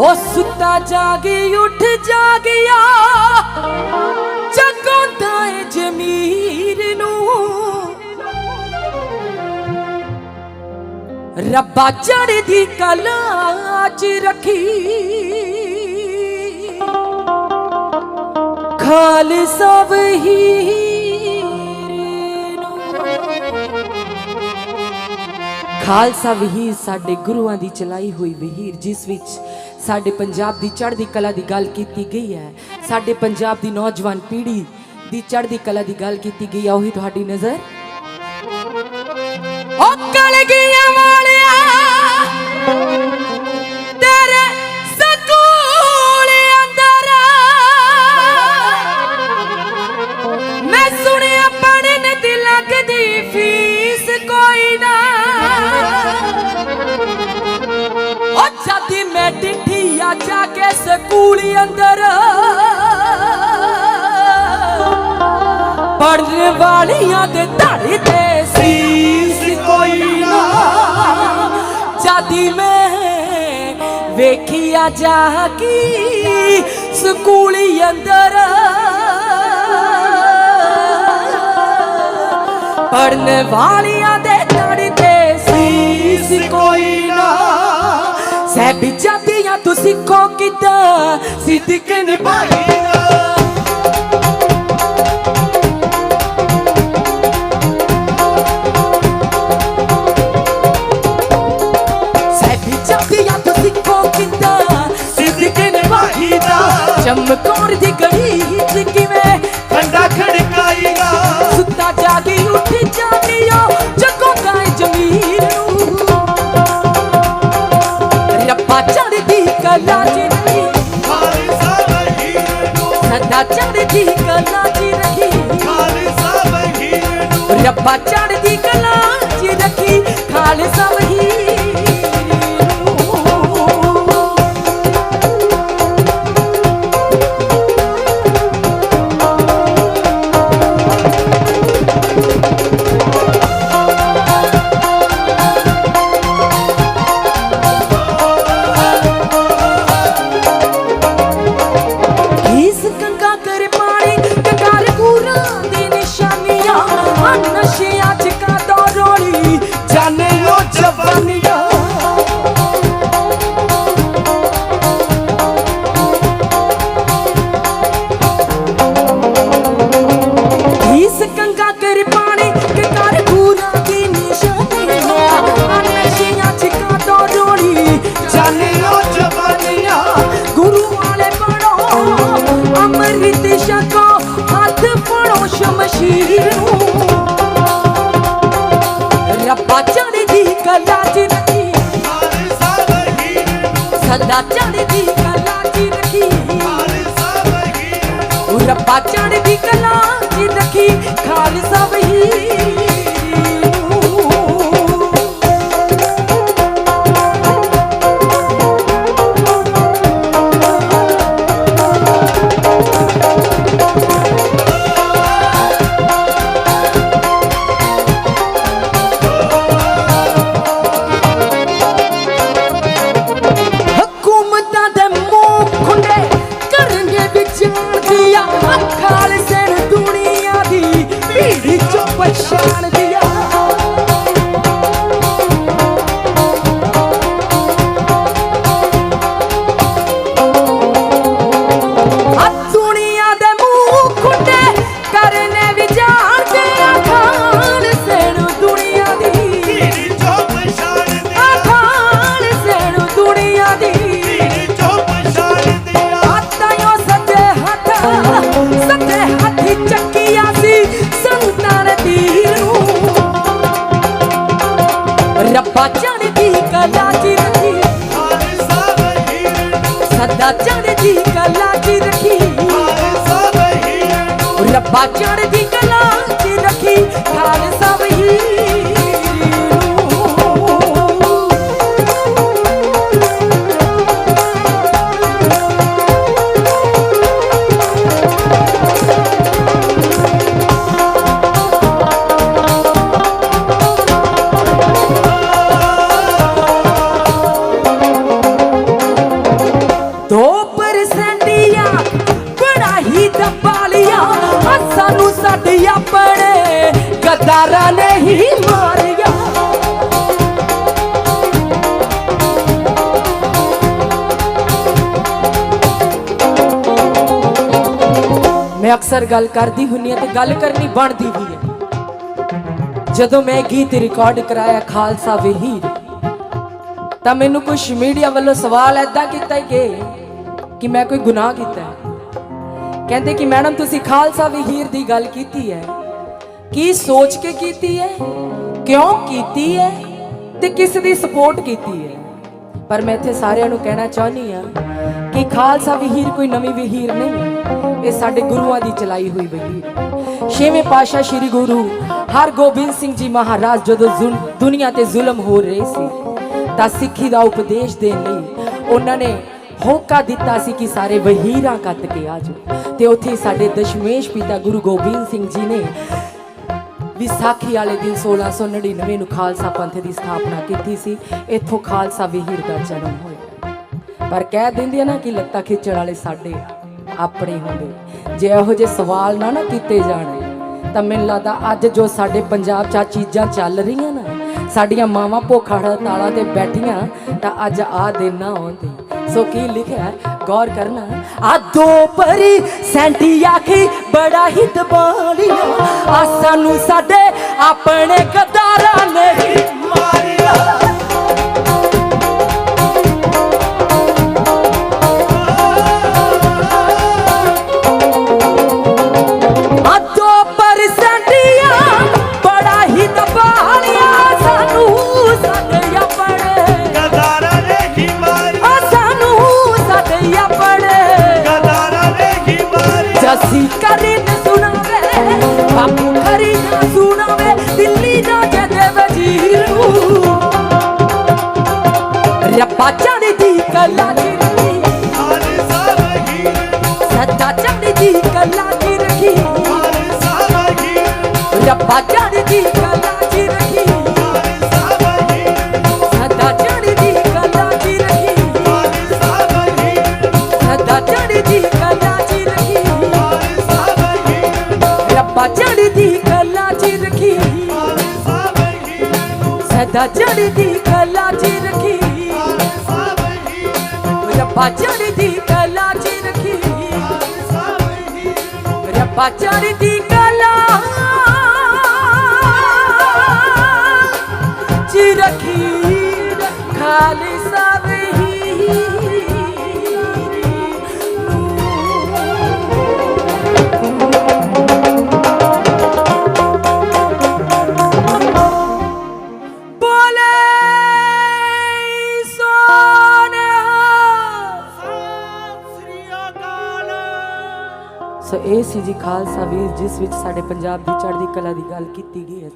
ਉਹ ਸੁੱਤਾ ਜਾਗੀ, ਉੱਠ ਜਾਗਿਆ। ਜਗਾਉਂਦਾ ਏ ਜਮੀਰ ਨੂੰ। ਰੱਬਾ ਚੜ੍ਹਦੀ ਕਲਾ ਚ ਰੱਖੀ। ਖਾਲਸਾ ਵਹੀਰ ਖਾਲਸਾ ਵਹੀਰ ਸਾਡੇ ਗੁਰੂਆਂ ਦੀ ਚਲਾਈ ਹੋਈ ਵਹੀਰ, ਜਿਸ ਵਿੱਚ ਸਾਡੇ ਪੰਜਾਬ ਦੀ ਚੜ੍ਹਦੀ ਕਲਾ ਦੀ ਗੱਲ ਕੀਤੀ ਗਈ ਹੈ। ਸਾਡੇ ਪੰਜਾਬ ਦੀ ਨੌਜਵਾਨ ਪੀੜ੍ਹੀ ਦੀ ਚੜ੍ਹਦੀ ਕਲਾ ਦੀ ਗੱਲ ਕੀਤੀ ਗਈ ਹੈ ਉਹੀ ਤੁਹਾਡੀ ਨਜ਼ਰ? ਉਹ ਕਲਗੀਆਂ ਵਾਲਿਆ ਪੜਨ ਵਾਲੀਆਂ ਦੇ ਧੜੇ ਤੇ ਸੀਸ ਕੋਈ ਨਾ। ਜਦੀ ਮੈਂ ਵੇਖਿਆ ਜਾ ਕੀ ਸਕੂਲੀ ਅੰਦਰ। ਪੜਨ ਵਾਲੀਆਂ ਦੇ ਧੜੇ ਤੇ ਸੀਸ ਕੋਈ ਨਾ। ਸਹਿਬ ਜਾਤੀਆਂ ਤੂੰ ਸਿੱਖੋ ਕਿਦਾਂ ਸਿੱਧਕ ਨਿਭਾਈਦਾ ਨੂੰ ਰੱਬਾ ਚੜਦੀ ਸਦਾ ਚੜ੍ਹਦੀ ਕਲਾ ਚ ਰੱਖੀ। ਰੱਬਾ ਚੜ੍ਹਦੀ ਕਲਾ ਚ ਰੱਖੀ। ਖਾਲਸਾ ਵਹੀਰ ਹਕੂਮਤਾਂ ਦੇ ਮੂੰਹ ਖੁੱਲੇ ਕਰਨਗੇ ਵਿਚਾਰ ਦੀਆਂ ਅੱਖਾਂ ਸੇ বাঁচার ਮੈਂ ਅਕਸਰ ਗੱਲ ਕਰਦੀ ਹੁੰਨੀ ਆ ਤੇ ਗੱਲ ਕਰਨੀ ਬਣਦੀ ਵੀ ਹੈ ਜਦੋਂ ਮੈਂ ਗੀਤ ਰਿਕਾਰਡ ਕਰਾਇਆ ਖਾਲਸਾ ਵਹੀਰ, ਤਾਂ ਮੈਨੂੰ ਕੁਝ ਮੀਡੀਆ ਵੱਲੋਂ ਸਵਾਲ ਐਦਾਂ ਕੀਤਾ ਕਿ ਕਿ ਮੈਂ ਕੋਈ ਗੁਨਾਹ ਕੀਤਾ ਹੈ। ਕਹਿੰਦੇ ਕਿ ਮੈਡਮ, ਤੁਸੀਂ ਖਾਲਸਾ ਵਹੀਰ ਦੀ ਗੱਲ ਕੀਤੀ ਹੈ। ਕੀ ਸੋਚ ਕੇ ਕੀਤੀ ਹੈ? ਕਿਉਂ ਕੀਤੀ ਹੈ? ਤੇ ਕਿਸ ਦੀ ਸਪੋਰਟ ਕੀਤੀ ਹੈ? ਪਰ ਮੈਂ ਇੱਥੇ ਸਾਰਿਆਂ ਨੂੰ ਕਹਿਣਾ ਚਾਹੁੰਦੀ ਆ ਕਿ ਖਾਲਸਾ ਵਹੀਰ ਕੋਈ ਨਵੀਂ ਵਹੀਰ ਨਹੀਂ ਇਹ ਸਾਡੇ ਗੁਰੂਆਂ ਦੀ ਚਲਾਈ ਹੋਈ ਵਹੀਰ ਛੇਵੇਂ ਪਾਤਸ਼ਾਹ ਸ੍ਰੀ ਗੁਰੂ ਹਰਗੋਬਿੰਦ ਸਿੰਘ ਜੀ ਮਹਾਰਾਜ ਜਦੋਂ ਜ਼ੁਲ- ਦੁਨੀਆ ਤੇ ਜ਼ੁਲਮ ਹੋ ਰਹੇ ਸੀ, ਤਾਂ ਸਿੱਖੀ ਦਾ ਉਪਦੇਸ਼ ਦੇਣ ਲਈ ਉਹਨਾਂ ਨੇ ਹੋਕਾ ਦਿੱਤਾ ਸੀ ਕਿ ਸਾਰੇ ਵਹੀਰਾਂ ਕੱਤ ਕੇ ਆ ਜਾਓ। ਤੇ ਉੱਥੇ ਸਾਡੇ ਦਸ਼ਮੇਸ਼ ਪਿਤਾ ਗੁਰੂ ਗੋਬਿੰਦ ਸਿੰਘ ਜੀ ਨੇ ਵਿਸਾਖੀ ਵਾਲੇ ਦਿਨ 1699 ਨੂੰ ਖਾਲਸਾ ਪੰਥ ਦੀ ਸਥਾਪਨਾ ਕੀਤੀ ਸੀ। ਇੱਥੋਂ ਖਾਲਸਾ ਵਹੀਰ ਦਾ ਜਨਮ ਹੋਇਆ। ਪਰ ਕਹਿ ਦਿੰਦੇ ਆ ਨਾ ਕਿ ਲੱਤਾਂ ਖਿੱਚਣ ਵਾਲੇ ਸਾਡੇ ਆਪਣੇ ਹੁੰਦੇ। ਜੇ ਇਹੋ ਜਿਹੇ ਸਵਾਲ ਨਾ ਨਾ ਕੀਤੇ ਜਾਣ, ਤਾਂ ਮੈਨੂੰ ਲੱਗਦਾ ਅੱਜ ਜੋ ਸਾਡੇ ਪੰਜਾਬ 'ਚ ਆਹ ਚੀਜ਼ਾਂ ਚੱਲ ਰਹੀਆਂ ਨਾ, ਸਾਡੀਆਂ ਮਾਵਾਂ ਭੁੱਖ ਹੜਤਾਲਾਂ ਤੇ ਬੈਠੀਆਂ, ਤਾਂ ਅੱਜ ਆ ਦਿਨ ਨਾ ਆਉਂਦੇ। ਸੋ ਕੀ ਲਿਖਿਆ ਗੌਰ ਕਰਨਾ। ਆ ਦੋ ਪਰੀ ਸੈਂਟੀ ਆਖੀ, ਬੜਾ ਹੀ ਦਬਾਲੀਆਂ ਆ ਸਾਨੂੰ ਸਾਡੇ ਆਪਣੇ ਗਦਾਰਾਂ ਨੇ ਚੜਦੀ ਕਲਾ ਰੱਖੀ ਸੱਚਾ ਚੜਦੀ ਕਲਾ ਚ ਰੱਖੀ ਰੱਬਾ ਚੜਦੀ ਕਲਾ ਸਦਾ ਚੜਦੀ ਕਲਾ ਰੱਖੀ ਕਲਾ ਰੱਖੀ ਰੱਬਾ ਕਲਾ ਰੱਖੀ ਸਦਾ ਕਲਾ ਰੱਖੀ ਰੱਬਾ ਚੜਦੀ ਕਲਾ ਚ ਰੱਖੀ। ਰੱਬਾ ਚੜਦੀ ਕਲਾ ਚ ਰੱਖੀ। ਖਾਲਸਾ ਸੋ ਜੀ ਖਾਲਸਾ ਵੀਰ, ਜਿਸ ਵਿੱਚ ਸਾਡੇ ਪੰਜਾਬ ਦੀ ਚੜ੍ਹਦੀ ਕਲਾ ਦੀ ਗੱਲ ਕੀਤੀ ਗਈ ਹੈ,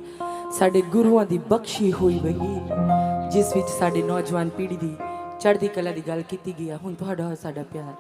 ਸਾਡੇ ਗੁਰੂਆਂ ਦੀ ਬਖਸ਼ੀ ਹੋਈ ਵਹੀਰ ਜਿਸ ਵਿੱਚ ਸਾਡੇ ਨੌਜਵਾਨ ਪੀੜ੍ਹੀ ਦੀ ਚੜ੍ਹਦੀ ਕਲਾ ਦੀ ਗੱਲ ਕੀਤੀ ਗਈ ਹੈ। ਹੁਣ ਤੁਹਾਡਾ ਸਾਡਾ ਪਿਆਰ।